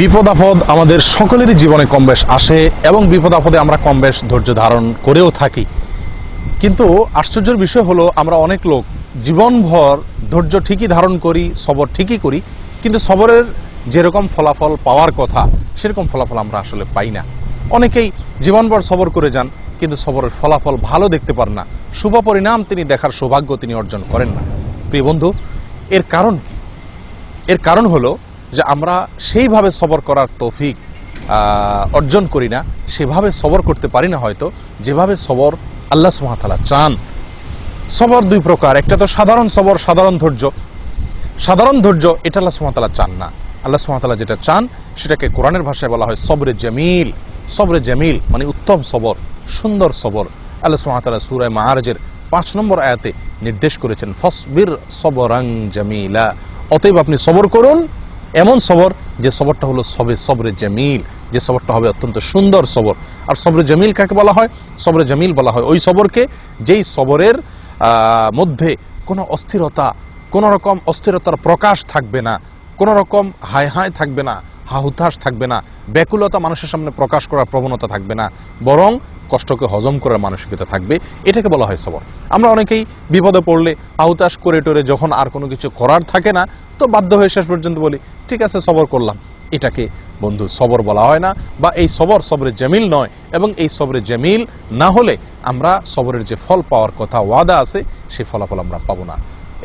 বিপদ আপদ আমাদের সকলেরই জীবনে কম বেশ আসে এবং বিপদ আপদে আমরা কম বেশ ধৈর্য ধারণ করেও থাকি। কিন্তু আশ্চর্যের বিষয় হলো, আমরা অনেক লোক জীবনভর ধৈর্য ঠিকই ধারণ করি, সবর ঠিকই করি, কিন্তু সবরের যেরকম ফলাফল পাওয়ার কথা, সেরকম ফলাফল আমরা আসলে পাই না। অনেকেই জীবনভর সবর করে যান, কিন্তু সবরের ফলাফল ভালো দেখতে পান না। শুভ পরিণাম তিনি দেখার সৌভাগ্য তিনি অর্জন করেন না। প্রিয় বন্ধু, এর কারণ কি? এর কারণ হলো যে আমরা সেইভাবে সবর করার তৌফিক অর্জন করি না, সেভাবে সবর করতে পারি না হয়তো, যেভাবে সবর আল্লাহ সুহাতালা চান। সবর দুই প্রকার, একটা তো সাধারণ সবর, সাধারণ ধৈর্য। সাধারণ ধৈর্য, এটা আল্লাহ সুহাতালা চান না। আল্লাহ সুহাতালা যেটা চান, সেটাকে কোরআনের ভাষায় বলা হয় সবরে জামিল। সবরে জামিল মানে উত্তম সবর, সুন্দর সবর। আল্লাহ সুহাতালা সুরায় মাহারাজের পাঁচ নম্বর আয়াতে নির্দেশ করেছেন, ফসবির সবরাং জামিলা। অতএব আপনি সবর করুন এমন সবর যে সবরটা হলো সবে সবরে জামিল, যে সবরটা হবে অত্যন্ত সুন্দর সবর। আর সবরে জামিল কাকে বলা হয়? সবরে জামিল বলা হয় ওই সবরকে যেই সবরের মধ্যে কোনো অস্থিরতা, কোনো রকম অস্থিরতার প্রকাশ থাকবে না, কোনো রকম হায় হায় থাকবে না। হাহুতাশ থাকবে না, ব্যাকুলতা মানুষের সামনে প্রকাশ করার প্রবণতা থাকবে না, বরং কষ্টকে হজম করার মানসিকতা থাকবে। এটাকে বলা হয় সবর। আমরা অনেকেই বিপদে পড়লে আহুতাশ করে টরে যখন আর কোনো কিছু করার থাকে না, তো বাধ্য হয়ে শেষ পর্যন্ত বলি, ঠিক আছে, সবর করলাম। এটাকে বন্ধু সবর বলা হয় না, বা এই সবর সবরে জামিল নয়, এবং এই সবরে জামিল না হলে আমরা সবরের যে ফল পাওয়ার কথা ওয়াদা আছে সেই ফলাফল আমরা পাবো না।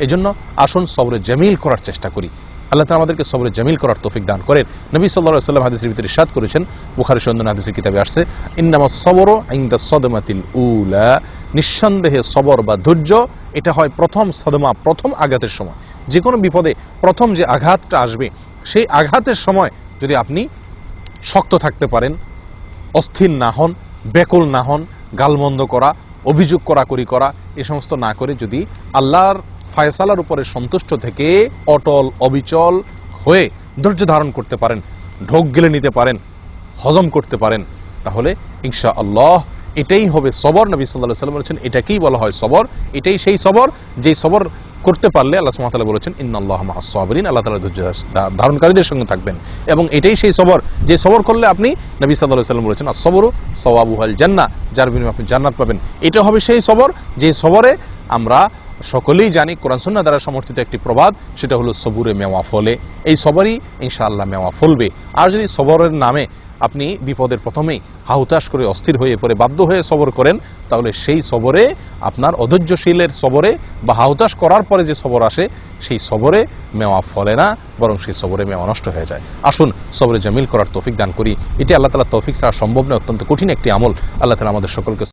এই জন্য আসুন সবরে জামিল করার চেষ্টা করি। আল্লাহ তালা আমাদেরকে সবরে জামিল করার তৌফিক দান করেন। নবী সাল্লাহ সাল্লাম হাদিসের ভিতরে ইরশাদ করেছেন, বুখারি সন্দন হাদিসের কিতাবে আসছে, ইন্নামা সবর আইন্দা সদমাতিল উলা নিঃসন্দেহে সবর বা ধৈর্য, এটা হয় প্রথম সদমা, প্রথম আঘাতের সময়। যে কোনো বিপদে প্রথম যে আঘাতটা আসবে, সেই আঘাতের সময় যদি আপনি শক্ত থাকতে পারেন, অস্থির না হন, ব্যাকুল না হন, গালমন্দ করা, অভিযোগ করাকরি করা, এ সমস্ত না করে যদি আল্লাহর ফায়সালার উপরে সন্তুষ্ট থেকে অটল, অবিচল হয়ে ধৈর্য ধারণ করতে পারেন, ঢোক গেলে নিতে পারেন, হজম করতে পারেন। তাহলে ইনশা আল্লাহ এটাই হবে সবর। নবী সাল্লাহ সাল্লাম বলেছেন, এটাকেই বলা হয় সবর। এটাই সেই সবর, যেই সবর করতে পারলে আল্লাহ সুমাতালা বলেছেন ইন্নআল্লাহ মাহসাবরিন আল্লাহ তালা ধৈর্য ধারণকারীদের সঙ্গে থাকবেন। এবং এটাই সেই সবর, যে সবর করলে আপনি নবী সাল্লাহ সাল্লাম বলেছেন আর সবরও সওয়াবুহাল জান্না যার বিনিময়ে আপনি জান্নাত পাবেন। এটা হবে সেই সবর, যে সবরে আমরা সকলেই জানি কোরআন সুন্নাহ দ্বারা সমর্থিত একটি প্রবাদ, সেটা হলো সবুরে মেওয়া ফলে। এই সবরই ইনশাআল্লাহ মেওয়া ফলবে। আর যদি সবরের নামে আপনি বিপদের প্রথমেই হাহুতাশ করে অস্থির হয়ে পড়ে বাধ্য হয়ে সবর করেন, তাহলে সেই সবরে, আপনার অধৈর্যশীলের সবরে বা হাহুতাশ করার পরে যে সবর আসে, সেই সবরে মেওয়া ফলে না, বরং সেই সবরে মেওয়া নষ্ট হয়ে যায়। আসুন সবরে জামিল করার তৌফিক দান করি। এটি আল্লাহ তালা তৌফিক ছাড়া সম্ভব নয়, অত্যন্ত কঠিন একটি আমল। আল্লাহ তালা আমাদের সকলকে